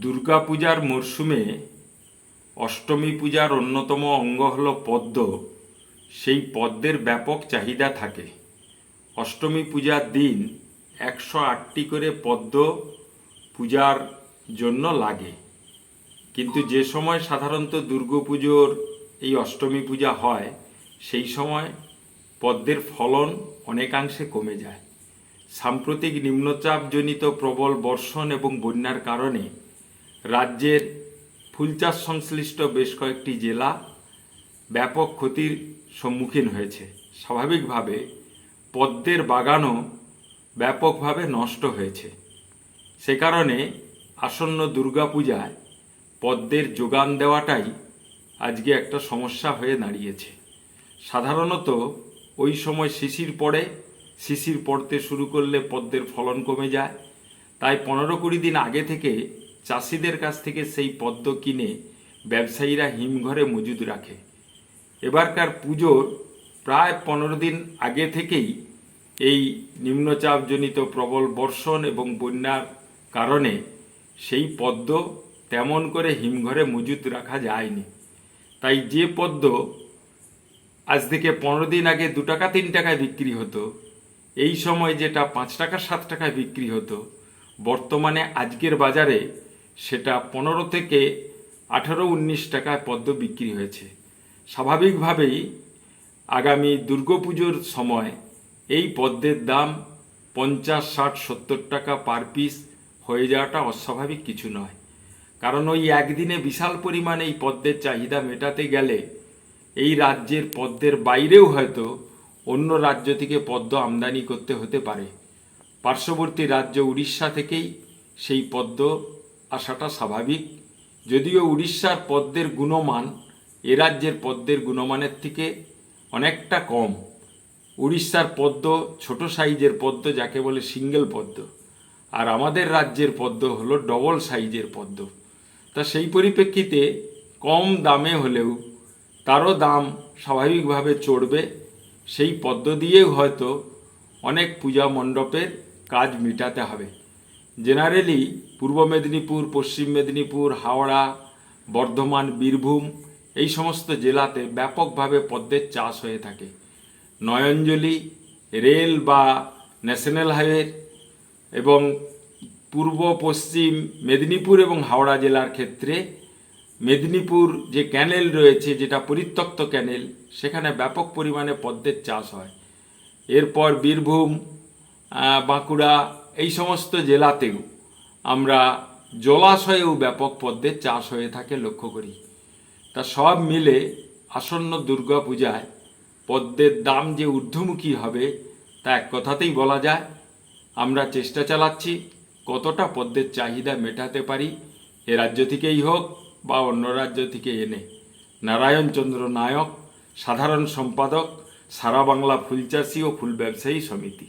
দুর্গাপূজার মরশুমে অষ্টমী পূজার অন্যতম অঙ্গ হল পদ্ম। সেই পদ্মের ব্যাপক চাহিদা থাকে। অষ্টমী পূজার দিন একশো আটটি করে পদ্ম পূজার জন্য লাগে। কিন্তু যে সময় সাধারণত দুর্গাপুজোর এই অষ্টমী পূজা হয়, সেই সময় পদ্মের ফলন অনেকাংশে কমে যায়। সাম্প্রতিক নিম্নচাপজনিত প্রবল বর্ষণ এবং বন্যার কারণে রাজ্যের ফুলচাষ সংশ্লিষ্ট বেশ কয়েকটি জেলা ব্যাপক ক্ষতির সম্মুখীন হয়েছে। স্বাভাবিকভাবে পদ্মের বাগানও ব্যাপকভাবে নষ্ট হয়েছে। সে কারণে আসন্ন দুর্গাপূজায় পদ্মের যোগান দেওয়াটাই আজকে একটা সমস্যা হয়ে দাঁড়িয়েছে। সাধারণত ওই সময় শিশির পড়ে, শিশির পড়তে শুরু করলে পদ্মের ফলন কমে যায়। তাই পনেরো কুড়ি দিন আগে থেকে চাষিদের কাছ থেকে সেই পদ্ম কিনে ব্যবসায়ীরা হিমঘরে মজুদ রাখে। এবারকার পুজোর প্রায় পনেরো দিন আগে থেকেই এই নিম্নচাপজনিত প্রবল বর্ষণ এবং বন্যার কারণে সেই পদ্ম তেমন করে হিমঘরে মজুত রাখা যায়নি। তাই যে পদ্ম আজ থেকে পনেরো দিন আগে দু টাকা, তিন টাকায় বিক্রি হতো, এই সময় যেটা পাঁচ টাকা, সাত টাকায় বিক্রি হতো, বর্তমানে আজকের বাজারে সেটা পনেরো থেকে আঠারো উনিশ টাকায় পদ্ম বিক্রি হয়েছে। স্বাভাবিকভাবেই আগামী দুর্গাপুজোর সময় এই পদ্মের দাম পঞ্চাশ, ষাট, সত্তর টাকা পার পিস হয়ে যাওয়াটা অস্বাভাবিক কিছু নয়। কারণ ওই একদিনে বিশাল পরিমাণে এই পদ্মের চাহিদা মেটাতে গেলে এই রাজ্যের পদ্মের বাইরেও হয়তো অন্য রাজ্য থেকে পদ্ম আমদানি করতে হতে পারে। পার্শ্ববর্তী রাজ্য উড়িষ্যা থেকেই সেই পদ্ম আসাটা স্বাভাবিক। যদিও উড়িষ্যার পদ্মের গুণমান এ রাজ্যের পদ্মের গুণমানের থেকে অনেকটা কম। উড়িষ্যার পদ্ম ছোট সাইজের পদ্ম যাকে বলে সিঙ্গেল পদ্ম। আর আমাদের রাজ্যের পদ্ম হলো ডবল সাইজের পদ্ম। তা সেই পরিপ্রেক্ষিতে কম দামে হলেও তারও দাম স্বাভাবিকভাবে চড়বে। সেই পদ্ম দিয়েও হয়তো অনেক পূজা মণ্ডপের কাজ মেটাতে হবে। জেনারেলি পূর্ব মেদিনীপুর, পশ্চিম মেদিনীপুর, হাওড়া, বর্ধমান, বীরভূম এই সমস্ত জেলাতে ব্যাপকভাবে পদ্মের চাষ হয়ে থাকে। নয়ঞ্জলি রেল বা ন্যাশনাল হাইওয়ে এবং পূর্ব, পশ্চিম মেদিনীপুর এবং হাওড়া জেলার ক্ষেত্রে মেদিনীপুর যে ক্যানেল রয়েছে, যেটা পরিত্যক্ত ক্যানেল, সেখানে ব্যাপক পরিমাণে পদ্মের চাষ হয়। এরপর বীরভূম বাঁকুড়া এই সমস্ত জেলাতেও আমরা জলাশয়েও ব্যাপক পদ্মের চাষ হয়ে থাকে, লক্ষ্য করি। তা সব মিলে আসন্ন দুর্গা পূজায় পদ্মের দাম যে ঊর্ধ্বমুখী হবে তা এক কথাতেই বলা যায়। আমরা চেষ্টা চালাচ্ছি কতটা পদ্মের চাহিদা মেটাতে পারি, এ রাজ্য থেকেই হোক বা অন্য রাজ্য থেকে এনে। নারায়ণচন্দ্র নায়ক, সাধারণ সম্পাদক, সারা বাংলা ফুলচাষী ও ফুল ব্যবসায়ী সমিতি।